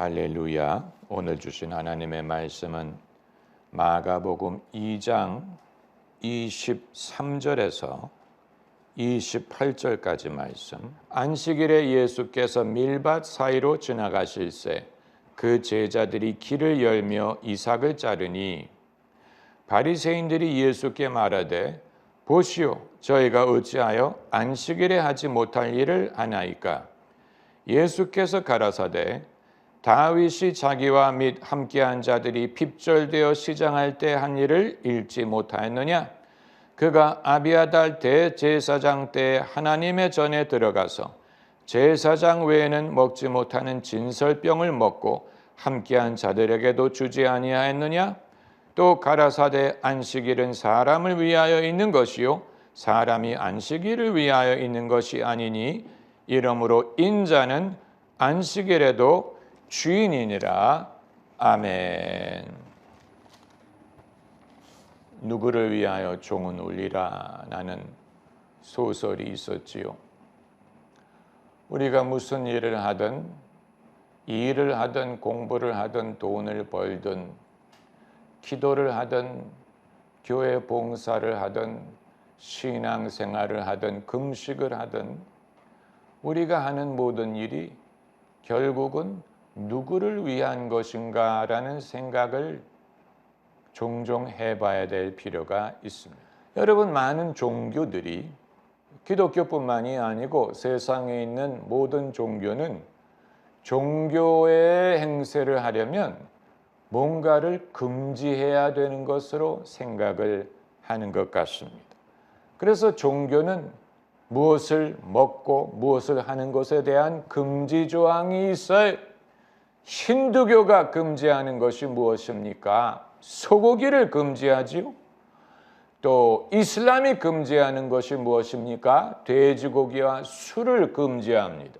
할렐루야. 오늘 주신 하나님의 말씀은 마가복음 2장 23절에서 28절까지 말씀. 안식일에 예수께서 밀밭 사이로 지나가실새 그 제자들이 길을 열며 이삭을 자르니 바리새인들이 예수께 말하되 보시오 저희가 어찌하여 안식일에 하지 못할 일을 하나이까 예수께서 가라사대 다윗이 자기와 및 함께한 자들이 핍절되어 시장할 때 한 일을 읽지 못하였느냐? 그가 아비아달 대제사장 때 하나님의 전에 들어가서 제사장 외에는 먹지 못하는 진설병을 먹고 함께한 자들에게도 주지 아니하였느냐? 또 가라사대 안식일은 사람을 위하여 있는 것이요 사람이 안식일을 위하여 있는 것이 아니니 이러므로 인자는 안식일에도 주인이니라 아멘. 누구를 위하여 종은 울리라 나는 소설이 있었지요. 우리가 무슨 일을 하든 일을 하든 공부를 하든 돈을 벌든 기도를 하든 교회 봉사를 하든 신앙생활을 하든 금식을 하든 우리가 하는 모든 일이 결국은 누구를 위한 것인가라는 생각을 종종 해봐야 될 필요가 있습니다. 여러분 많은 종교들이 기독교뿐만이 아니고 세상에 있는 모든 종교는 종교의 행세를 하려면 뭔가를 금지해야 되는 것으로 생각을 하는 것 같습니다. 그래서 종교는 무엇을 먹고 무엇을 하는 것에 대한 금지 조항이 있어요. 힌두교가 금지하는 것이 무엇입니까? 소고기를 금지하지요. 또 이슬람이 금지하는 것이 무엇입니까? 돼지고기와 술을 금지합니다.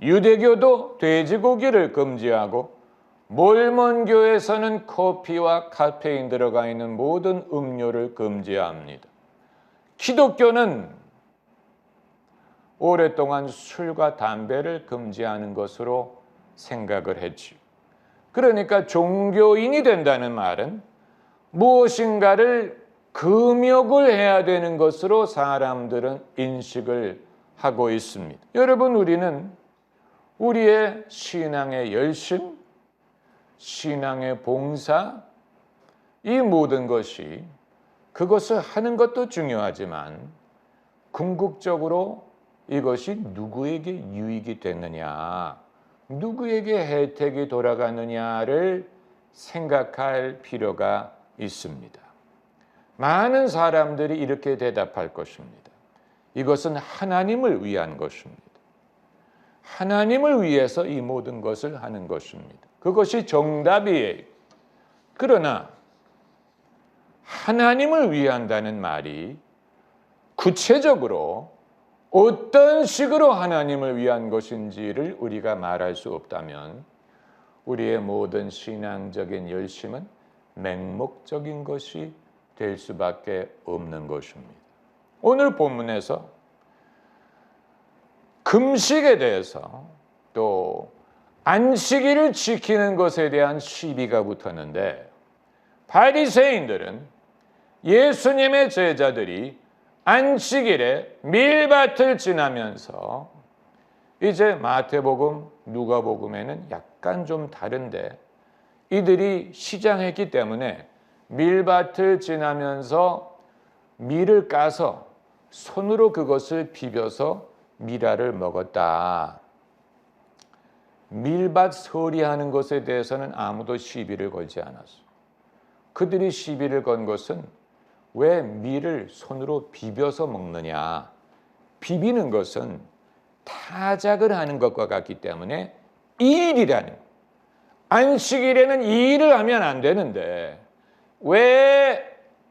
유대교도 돼지고기를 금지하고 몰몬교에서는 커피와 카페인 들어가 있는 모든 음료를 금지합니다. 기독교는 오랫동안 술과 담배를 금지하는 것으로 생각을 했지. 그러니까 종교인이 된다는 말은 무엇인가를 금욕을 해야 되는 것으로 사람들은 인식을 하고 있습니다. 여러분, 우리는 우리의 신앙의 열심, 신앙의 봉사, 이 모든 것이 그것을 하는 것도 중요하지만 궁극적으로 이것이 누구에게 유익이 됐느냐, 누구에게 혜택이 돌아가느냐를 생각할 필요가 있습니다. 많은 사람들이 이렇게 대답할 것입니다. 이것은 하나님을 위한 것입니다. 하나님을 위해서 이 모든 것을 하는 것입니다. 그것이 정답이에요. 그러나 하나님을 위한다는 말이 구체적으로 어떤 식으로 하나님을 위한 것인지를 우리가 말할 수 없다면 우리의 모든 신앙적인 열심은 맹목적인 것이 될 수밖에 없는 것입니다. 오늘 본문에서 금식에 대해서 또 안식일을 지키는 것에 대한 시비가 붙었는데 바리새인들은 예수님의 제자들이 안식일에 밀밭을 지나면서 이제 마태복음, 누가복음에는 약간 좀 다른데 이들이 시장했기 때문에 밀밭을 지나면서 밀을 까서 손으로 그것을 비벼서 미라를 먹었다. 밀밭 서리하는 것에 대해서는 아무도 시비를 걸지 않았어. 그들이 시비를 건 것은 왜 밀을 손으로 비벼서 먹느냐? 비비는 것은 타작을 하는 것과 같기 때문에 일이라는 안식일에는 일을 하면 안 되는데 왜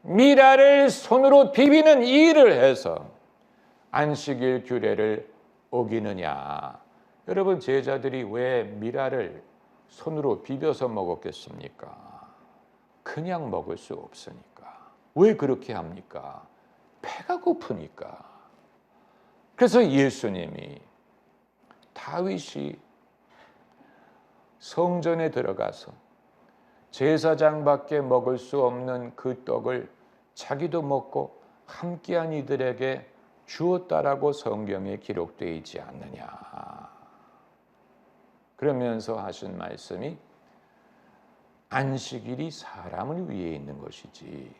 미라를 손으로 비비는 일을 해서 안식일 규례를 어기느냐? 여러분 제자들이 왜 미라를 손으로 비벼서 먹었겠습니까? 그냥 먹을 수 없으니까. 왜 그렇게 합니까? 배가 고프니까. 그래서 예수님이 다윗이 성전에 들어가서 제사장밖에 먹을 수 없는 그 떡을 자기도 먹고 함께한 이들에게 주었다라고 성경에 기록되어 있지 않느냐. 그러면서 하신 말씀이 안식일이 사람을 위해 있는 것이지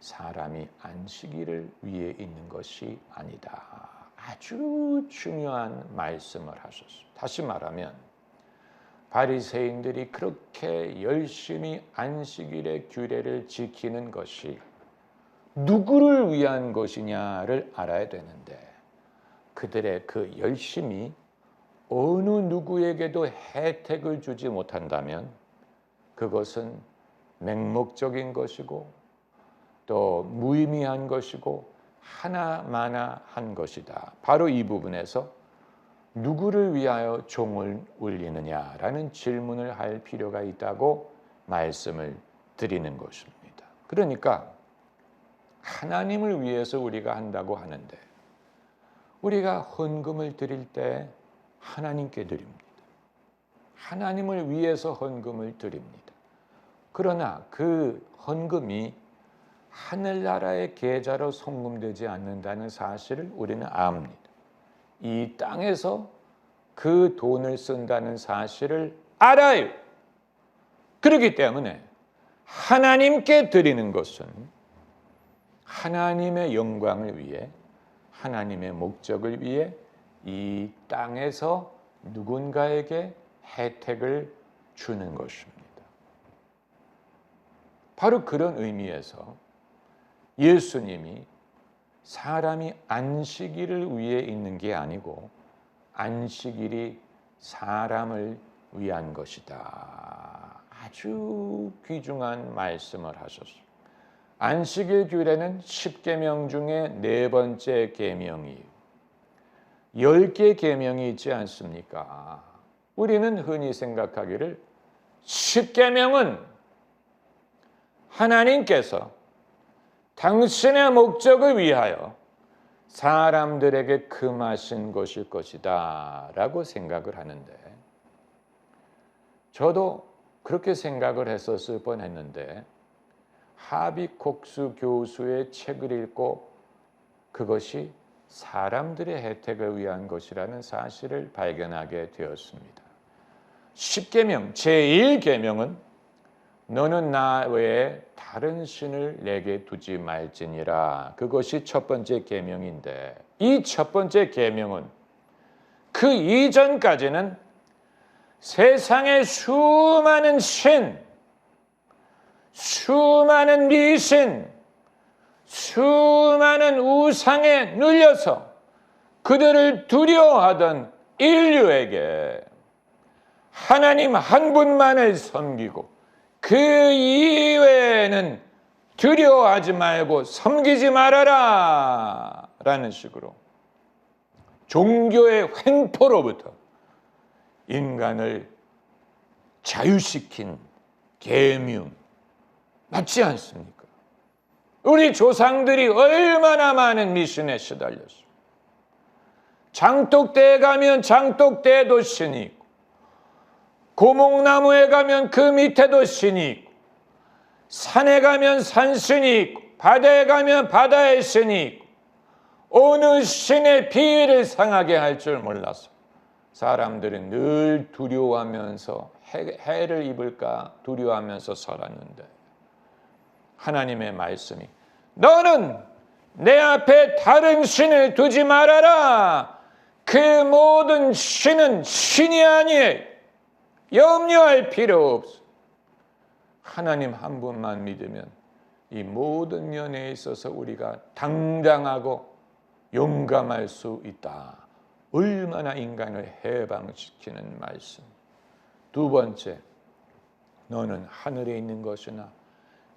사람이 안식일을 위해 있는 것이 아니다. 아주 중요한 말씀을 하셨습니다. 다시 말하면 바리새인들이 그렇게 열심히 안식일의 규례를 지키는 것이 누구를 위한 것이냐를 알아야 되는데 그들의 그 열심이 어느 누구에게도 혜택을 주지 못한다면 그것은 맹목적인 것이고 또 무의미한 것이고 하나마나한 것이다. 바로 이 부분에서 누구를 위하여 종을 울리느냐라는 질문을 할 필요가 있다고 말씀을 드리는 것입니다. 그러니까 하나님을 위해서 우리가 한다고 하는데 우리가 헌금을 드릴 때 하나님께 드립니다. 하나님을 위해서 헌금을 드립니다. 그러나 그 헌금이 하늘나라의 계좌로 송금되지 않는다는 사실을 우리는 압니다. 이 땅에서 그 돈을 쓴다는 사실을 알아요. 그렇기 때문에 하나님께 드리는 것은 하나님의 영광을 위해 하나님의 목적을 위해 이 땅에서 누군가에게 혜택을 주는 것입니다. 바로 그런 의미에서 예수님이 사람이 안식일을 위해 있는 게 아니고 안식일이 사람을 위한 것이다. 아주 귀중한 말씀을 하셨습니다. 안식일 규례는 10계명 중에 네 번째 계명이에요. 10개 계명이 있지 않습니까? 우리는 흔히 생각하기를 10계명은 하나님께서 당신의 목적을 위하여 사람들에게 금하신 것일 것이다 라고 생각을 하는데 저도 그렇게 생각을 했었을 뻔했는데 하비콕스 교수의 책을 읽고 그것이 사람들의 혜택을 위한 것이라는 사실을 발견하게 되었습니다. 10계명 제1계명은 너는 나 외에 다른 신을 내게 두지 말지니라. 그것이 첫 번째 계명인데 이 첫 번째 계명은 그 이전까지는 세상의 수많은 신, 수많은 미신, 수많은 우상에 눌려서 그들을 두려워하던 인류에게 하나님 한 분만을 섬기고 그 이외에는 두려워하지 말고 섬기지 말아라 라는 식으로 종교의 횡포로부터 인간을 자유시킨 계명 맞지 않습니까? 우리 조상들이 얼마나 많은 미신에 시달렸어. 장독대에 가면 장독대에도 신이 있 고 고목나무에 가면 그 밑에도 신이 있고 산에 가면 산신이 있고 바다에 가면 바다의 신이 있고 어느 신의 비위를 상하게 할 줄 몰라서 사람들은 늘 두려워하면서 해, 를 입을까 두려워하면서 살았는데 하나님의 말씀이 너는 내 앞에 다른 신을 두지 말아라. 그 모든 신은 신이 아니에요. 염려할 필요 없어. 하나님 한 분만 믿으면 이 모든 면에 있어서 우리가 당당하고 용감할 수 있다. 얼마나 인간을 해방시키는 말씀. 두 번째, 너는 하늘에 있는 것이나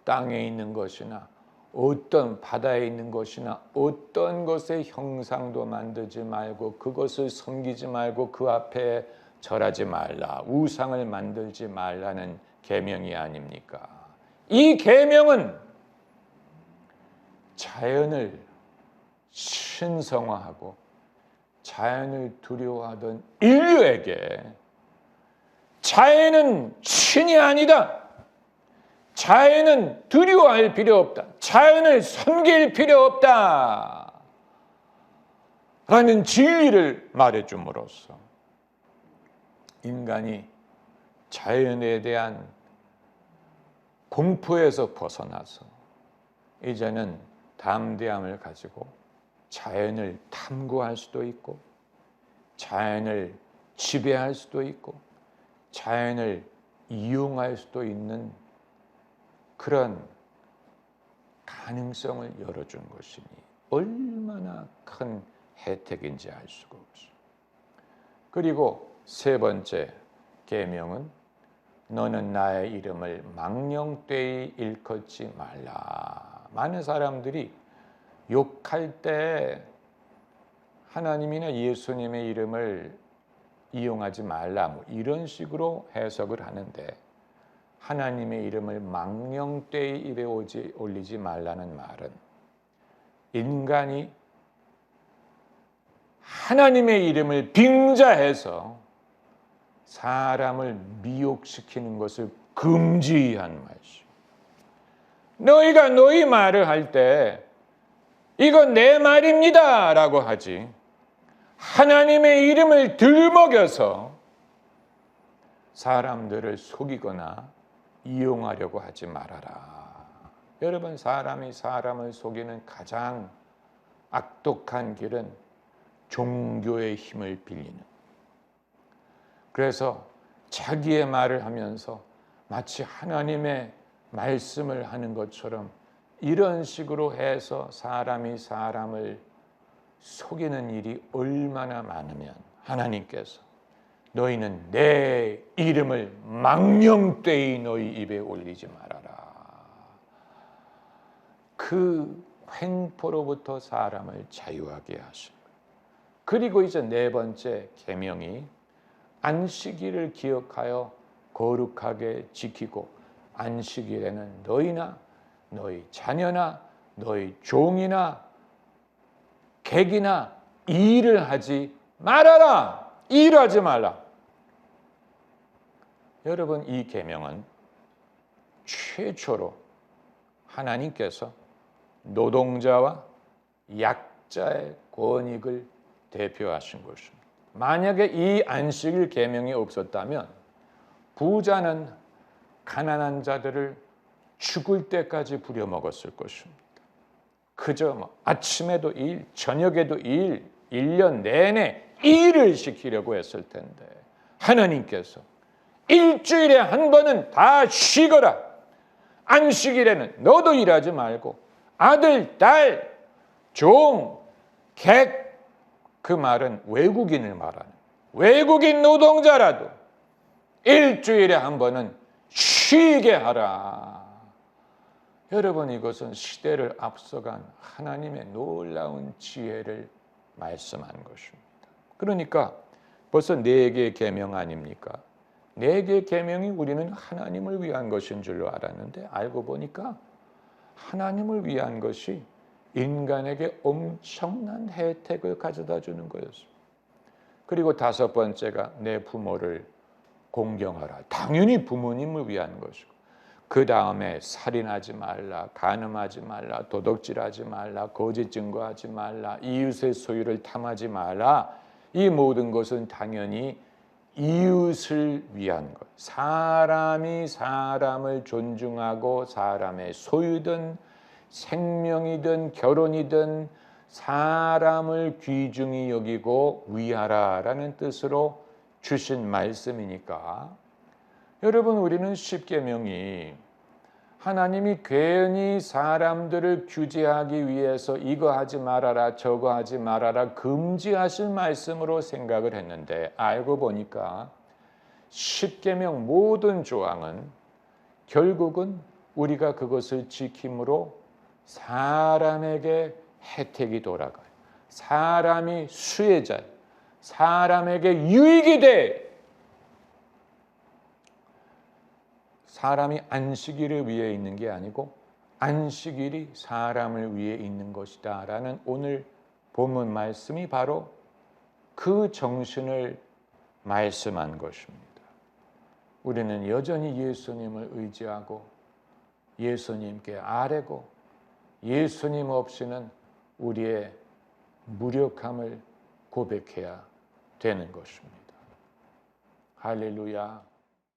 땅에 있는 것이나 어떤 바다에 있는 것이나 어떤 것의 형상도 만들지 말고 그것을 섬기지 말고 그 앞에 절하지 말라 우상을 만들지 말라는 계명이 아닙니까? 이 계명은 자연을 신성화하고 자연을 두려워하던 인류에게 자해는 신이 아니다. 자해는 두려워할 필요 없다. 자연을 섬길 필요 없다. 라는 진리를 말해줌으로써 인간이 자연에 대한 공포에서 벗어나서 이제는 담대함을 가지고 자연을 탐구할 수도 있고 자연을 지배할 수도 있고 자연을 이용할 수도 있는 그런 가능성을 열어준 것이니 얼마나 큰 혜택인지 알 수가 없어. 그리고 세 번째 계명은 너는 나의 이름을 망령되이 일컫지 말라. 많은 사람들이 욕할 때 하나님이나 예수님의 이름을 이용하지 말라 뭐 이런 식으로 해석을 하는데 하나님의 이름을 망령되이 입에 오지 올리지 말라는 말은 인간이 하나님의 이름을 빙자해서 사람을 미혹시키는 것을 금지한 말이죠. 너희가 너희 말을 할 때 이건 내 말입니다 라고 하지. 하나님의 이름을 들먹여서 사람들을 속이거나 이용하려고 하지 말아라. 여러분 사람이 사람을 속이는 가장 악독한 길은 종교의 힘을 빌리는. 그래서 자기의 말을 하면서 마치 하나님의 말씀을 하는 것처럼 이런 식으로 해서 사람이 사람을 속이는 일이 얼마나 많으면 하나님께서 너희는 내 이름을 망령되이 너희 입에 올리지 말아라. 그 횡포로부터 사람을 자유하게 거예요. 그리고 이제 네 번째 계명이 안식일을 기억하여 거룩하게 지키고 안식일에는 너희나 너희 자녀나 너희 종이나 객이나 일을 하지 말아라. 일하지 말라. 여러분 이 계명은 최초로 하나님께서 노동자와 약자의 권익을 대표하신 것입니다. 만약에 이 안식일 계명이 없었다면 부자는 가난한 자들을 죽을 때까지 부려먹었을 것입니다. 그저 뭐 아침에도 일, 저녁에도 일, 1년 내내 일을 시키려고 했을 텐데 하나님께서 일주일에 한 번은 다 쉬거라. 안식일에는 너도 일하지 말고 아들, 딸, 종, 객 그 말은 외국인을 말하는 외국인 노동자라도 일주일에 한 번은 쉬게 하라. 여러분 이것은 시대를 앞서간 하나님의 놀라운 지혜를 말씀한 것입니다. 그러니까 벌써 네 개의 계명 아닙니까? 네 개의 계명이 우리는 하나님을 위한 것인 줄로 알았는데 알고 보니까 하나님을 위한 것이 인간에게 엄청난 혜택을 가져다 주는 거였습니다. 그리고 다섯 번째가 내 부모를 공경하라. 당연히 부모님을 위한 것이고. 그 다음에 살인하지 말라, 간음하지 말라, 도덕질하지 말라, 거짓 증거하지 말라, 이웃의 소유를 탐하지 말라. 이 모든 것은 당연히 이웃을 위한 것. 사람이 사람을 존중하고 사람의 소유든 생명이든 결혼이든 사람을 귀중히 여기고 위하라라는 뜻으로 주신 말씀이니까. 여러분 우리는 십계명이 하나님이 괜히 사람들을 규제하기 위해서 이거 하지 말아라 저거 하지 말아라 금지하실 말씀으로 생각을 했는데 알고 보니까 십계명 모든 조항은 결국은 우리가 그것을 지킴으로 사람에게 혜택이 돌아가요. 사람이 수혜자, 사람에게 유익이 돼. 사람이 안식일을 위해 있는 게 아니고 안식일이 사람을 위해 있는 것이다 라는 오늘 본문 말씀이 바로 그 정신을 말씀한 것입니다. 우리는 여전히 예수님을 의지하고 예수님께 아뢰고 예수님 없이는 우리의 무력함을 고백해야 되는 것입니다. 할렐루야.